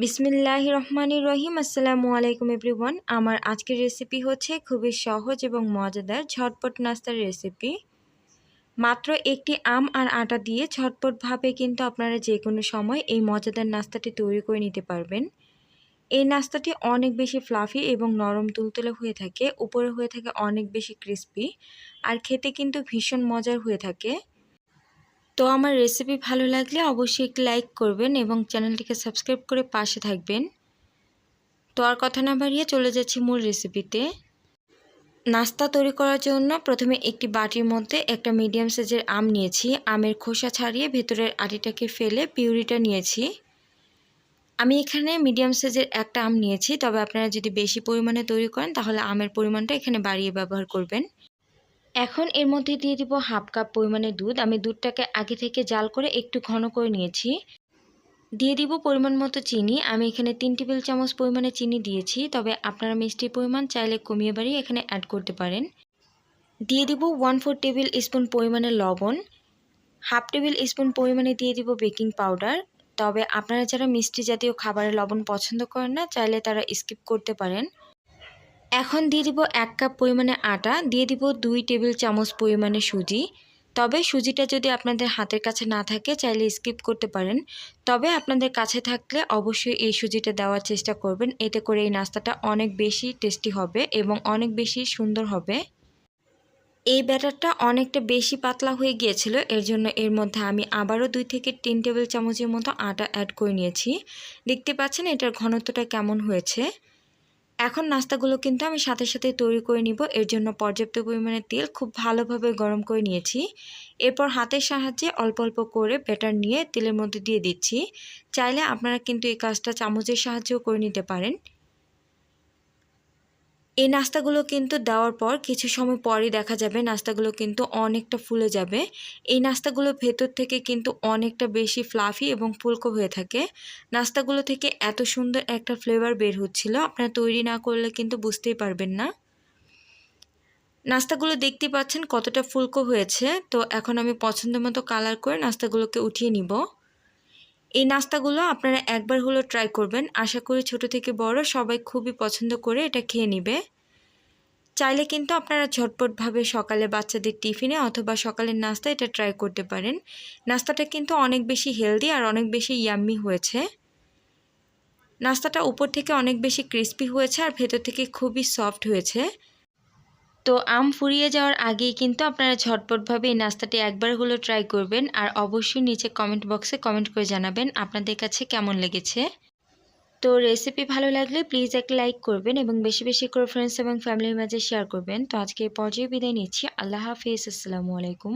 বিসমিল্লাহ রহমানির রহিম আসসালামু আলাইকুম এভরিওয়ান। আমার আজকের রেসিপি হচ্ছে খুবই সহজ এবং মজাদার ঝটপট নাস্তার রেসিপি। মাত্র একটি আম আর আটা দিয়ে ঝটপটভাবে কিন্তু আপনারা যে কোনো সময় এই মজাদার নাস্তাটি তৈরি করে নিতে পারবেন। এই নাস্তাটি অনেক বেশি ফ্লাফি এবং নরম তুলতুলে হয়ে থাকে, উপরে হয়ে থাকে অনেক বেশি ক্রিস্পি আর খেতে কিন্তু ভীষণ মজার হয়ে থাকে। তো আমার রেসিপি ভালো লাগলে অবশ্যই একটি লাইক করবেন এবং চ্যানেলটিকে সাবস্ক্রাইব করে পাশে থাকবেন। তো আর কথা না বাড়িয়ে চলে যাচ্ছি মূল রেসিপিতে নাস্তা তৈরি করার জন্য প্রথমে একটি বাটির মধ্যে একটা মিডিয়াম সাইজের আম নিয়েছি। আমের খোসা ছাড়িয়ে ভেতরের আটিটাকে ফেলে পিউরিটা নিয়েছি। আমি এখানে মিডিয়াম সাইজের একটা আম নিয়েছি, তবে আপনারা যদি বেশি পরিমাণে তৈরি করেন তাহলে আমের পরিমাণটা এখানে বাড়িয়ে ব্যবহার করবেন। এখন এর মধ্যে দিয়ে দিব হাফ কাপ পরিমাণে দুধ। আমি দুধটাকে আগে থেকে জাল করে একটু ঘন করে নিয়েছি। দিয়ে দিব পরিমাণ মতো চিনি। আমি এখানে তিন টেবিল চামচ পরিমাণে চিনি দিয়েছি। তবে আপনারা মিষ্টির পরিমাণ চাইলে কমিয়ে বাড়িয়ে এখানে অ্যাড করতে পারেন। দিয়ে দিব ওয়ান ফোর টেবিল স্পুন পরিমাণে লবণ। হাফ টেবিল স্পুন পরিমাণে দিয়ে দিব বেকিং পাউডার তবে আপনারা যারা মিষ্টি জাতীয় খাবারে লবণ পছন্দ করেন না, চাইলে তারা স্কিপ করতে পারেন। এখন দিয়ে দিব এক কাপ পরিমাণে আটা, দিয়ে দিব দুই টেবিল চামচ পরিমাণে সুজি। তবে সুজিটা যদি আপনাদের হাতের কাছে না থাকে, চাইলে স্কিপ করতে পারেন। তবে আপনাদের কাছে থাকলে অবশ্যই এই সুজিটা দেওয়ার চেষ্টা করবেন। এতে করে এই নাস্তাটা অনেক বেশি টেস্টি হবে এবং অনেক বেশি সুন্দর হবে। এই ব্যাটারটা অনেকটা বেশি পাতলা হয়ে গিয়েছিল, এর জন্য এর মধ্যে আমি আবারও দুই থেকে তিন টেবিল চামচের মতো আটা অ্যাড করে নিয়েছি। দেখতে পাচ্ছেন এটার ঘনত্বটা কেমন হয়েছে? এখন নাস্তাগুলো কিন্তু আমি সাথে সাথে তৈরি করে নিব। এর জন্য পর্যাপ্ত পরিমাণে তেল খুব ভালোভাবে গরম করে নিয়েছি। এরপর হাতের সাহায্যে অল্প অল্প করে ব্যাটার নিয়ে তেলের মধ্যে দিয়ে দিচ্ছি। চাইলে আপনারা কিন্তু এই কাজটা চামচের সাহায্যেও করে নিতে পারেন। এই নাস্তাগুলো কিন্তু দেওয়ার পর কিছু সময় পরই দেখা যাবে নাস্তাগুলো কিন্তু অনেকটা ফুলে যাবে। এই নাস্তাগুলো ভেতর থেকে কিন্তু অনেকটা বেশি ফ্লাফি এবং ফুলকো হয়ে থাকে। নাস্তাগুলো থেকে এত সুন্দর একটা ফ্লেভার বের হচ্ছিল, আপনারা তৈরি না করলে কিন্তু বুঝতেই পারবেন না। নাস্তাগুলো দেখতে পাচ্ছেন কতটা ফুলকো হয়েছে, তো এখন আমি পছন্দ মতো কালার করে নাস্তাগুলোকে উঠিয়ে নিব। এই নাস্তাগুলো আপনারা একবার হলো ট্রাই করবেন। আশা করি ছোট থেকে বড় সবাই খুবই পছন্দ করে এটা খেয়ে নিবে। চাইলে কিন্তু আপনারা ঝটপটভাবে সকালে বাচ্চাদের টিফিনে অথবা সকালের নাস্তা এটা ট্রাই করতে পারেন। নাস্তাটা কিন্তু অনেক বেশি হেলদি আর অনেক বেশি ইয়াম্মি হয়েছে। নাস্তাটা উপর থেকে অনেক বেশি ক্রিস্পি হয়েছে আর ভেতর থেকে খুবই সফট হয়েছে। তো আম ফুরিয়ে যাওয়ার আগেই কিন্তু আপনারা ঝটপটভাবে এই নাস্তাটি একবার হলেও ট্রাই করবেন। আর অবশ্যই নিচে কমেন্ট বক্সে কমেন্ট করে জানাবেন আপনাদের কাছে কেমন লেগেছে। তো রেসিপি ভালো লাগলে প্লিজ একটা লাইক করবেন এবং বেশি বেশি করে ফ্রেন্ডস এবং ফ্যামিলির মাঝে শেয়ার করবেন। তো আজকে এই পর্যায়ে বিদায় নিচ্ছি। আল্লাহ হাফিজ। আসসালামু আলাইকুম।